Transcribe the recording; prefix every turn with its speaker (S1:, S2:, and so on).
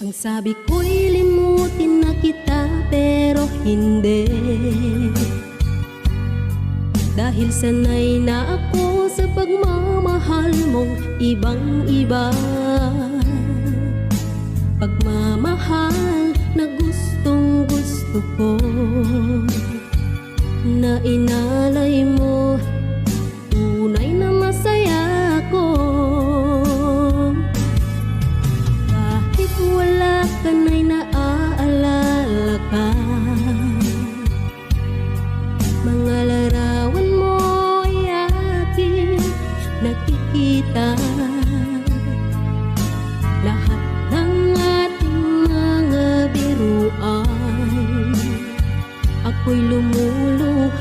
S1: Ang sabi ko'y limutin na kita pero hindi. Dahil sanay na ako sa pagmamahal mong ibang iba. Pagmamahal na gustong gusto ko. Na inalay mo kana'y naaalala pa Mga larawan mo ay aking nakikita. Lahat ng ating mga biruan Ako'y lumulubha